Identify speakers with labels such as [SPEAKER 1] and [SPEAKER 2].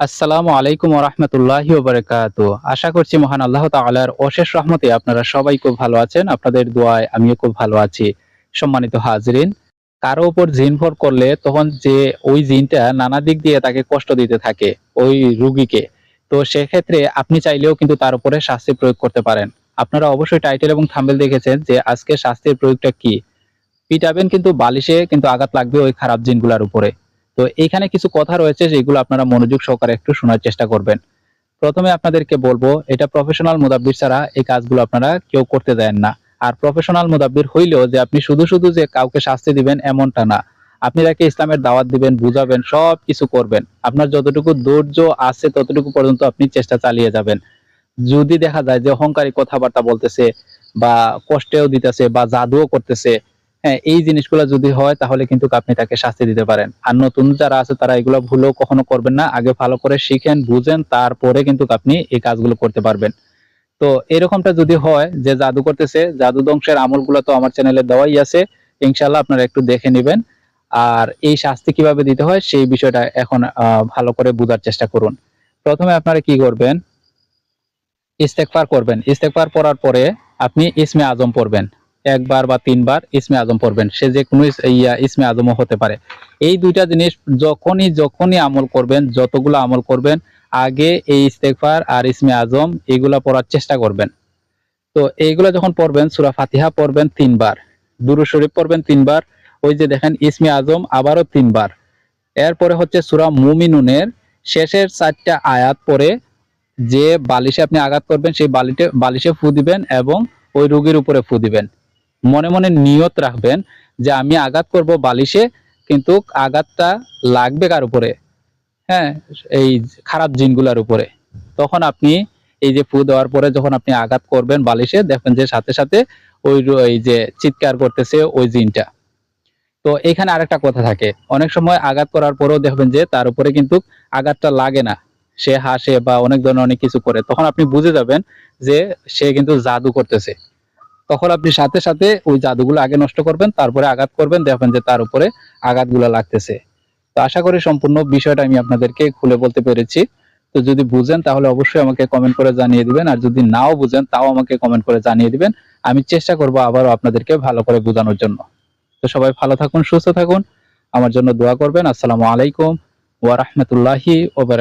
[SPEAKER 1] আসসালামু আলাইকুম রহমতুল্লাহি ওবরাকাতু। আশা করছি মহান আল্লাহ তাআলার অশেষ রহমতে আপনারা সবাই খুব ভালো আছেন, আপনাদের দোয়ায় আমিও খুব ভালো আছি। সম্মানিত হাজরিন, কারও উপর জিন ভর করলে তখন যে ওই জিনটা নানা দিক দিয়ে তাকে কষ্ট দিতে থাকে, ওই রুগীকে। তো সেক্ষেত্রে আপনি চাইলেও কিন্তু তার উপরে শাস্তি প্রয়োগ করতে পারেন। আপনারা অবশ্যই টাইটেল এবং থাম্বেল দেখেছেন যে আজকে শাস্তির প্রয়োগটা কি। পিটাবেন কিন্তু বালিশে কিন্তু আঘাত লাগবে ওই খারাপ জিনগুলার উপরে। তো এখানে কিছু কথা রয়েছে যেগুলো আপনারা মনোযোগ সহকারে একটু শোনার চেষ্টা করবেন। প্রথমে আপনাদেরকে বলব, এটা প্রফেশনাল মুদাব্বির ছাড়া এই কাজগুলো আপনারা কেউ করতে দেন না। আর প্রফেশনাল মুদাব্বির হইলেও যে আপনি শুধু শুধু যে কাউকে শাস্তি দিবেন এমনটা না। আপনি তাকে ইসলামের দাওয়াত দিবেন, বুঝাবেন সব কিছু করবেন। আপনার যতটুকু ধৈর্য আছে ততটুকু পর্যন্ত আপনি চেষ্টা চালিয়ে যাবেন। যদি দেখা যায় যে অহংকারী কথাবার্তা বলতেছে বা কষ্টেও দিতেছে বা জাদুও করতেছে হ্যাঁ এই জিনিসগুলো যদি হয়, তাহলে কিন্তু আপনি তাকে শাস্তি দিতে পারেন। আর নতুন যারা আছে, তারা এগুলো ভুলেও কখনো করবেন না। আগে ভালো করে শিখেন, বুঝেন, তারপরে কিন্তু আপনি এই কাজগুলো করতে পারবেন। তো এরকমটা যদি হয়, যে জাদু করতেছে, জাদু ধ্বংসের আমলগুলো তো আমার চ্যানেলে দেওয়াই আছে ইনশাল্লাহ আপনারা একটু দেখে নেবেন। আর এই শাস্তি কীভাবে দিতে হয়, সেই বিষয়টা এখন ভালো করে বোঝার চেষ্টা করুন। প্রথমে আপনারা কি করবেন? ইস্তেকফার করবেন। ইস্তেকফার পড়ার পরে আপনি ইসমে আজম পড়বেন। একবার বা তিনবার ইসমে আজম পড়বেন। সে যে কোনো ইয়া, ইসমে আজমও হতে পারে। এই দুইটা জিনিস যখনই যখনই আমল করবেন, যতগুলো আমল করবেন, আগে এই ইস্তেকফার আর ইসমে আজম এগুলা পড়ার চেষ্টা করবেন। তো এইগুলা যখন পড়বেন, সুরা ফাতিহা পড়বেন তিনবার, দুরু শরীফ পড়বেন তিনবার, ওই যে দেখেন ইসমে আজম আবারও তিনবার। এরপরে হচ্ছে সুরা মুমিনুনের শেষের চারটা আয়াত পরে যে বালিশে আপনি আঘাত করবেন, সেই বালিটে বালিশে ফু দিবেন এবং ওই রোগীর উপরে ফু দিবেন। মনে মনে নিয়ত রাখবেন যে আমি আঘাত করব বালিশে, কিন্তু আঘাতটা লাগবে কার উপরে? হ্যাঁ এই খারাপ জিনগুলার উপরে। তখন আপনি এই যে ফু দেওয়ার পরে যখন আপনি আঘাত করবেন বালিশে, দেখবেন যে সাথে সাথে ওই এই যে চিৎকার করতেছে ওই জিনটা। তো এখানে আরেকটা কথা থাকে। অনেক সময় আঘাত করার পরেও দেখবেন যে তার উপরে কিন্তু আঘাতটা লাগে না। সে হাসে বা অনেক ধরনের অনেক কিছু করে। তখন আপনি বুঝে যাবেন যে সে কিন্তু জাদু করতেছে। তখন আপনি সাথে সাথে ওই জাদুগুলো আগে নষ্ট করবেন, তারপরে আঘাত করবেন, দেখবেন যে তার উপরে আঘাতগুলো লাগতেছে। তো আশা করি সম্পূর্ণ বিষয়টা আমি আপনাদেরকে খুলে বলতে পেরেছি। তো যদি বুঝেন তাহলে অবশ্যই আমাকে কমেন্ট করে জানিয়ে দিবেন, আর যদি নাও বুঝেন তাও আমাকে কমেন্ট করে জানিয়ে দিবেন। আমি চেষ্টা করব আবারও আপনাদেরকে ভালো করে বোঝানোর জন্য। তো সবাই ভালো থাকুন, সুস্থ থাকুন। আমার জন্য দোয়া করবেন। আসসালামু আলাইকুম ওয়া বারাকাতুহু।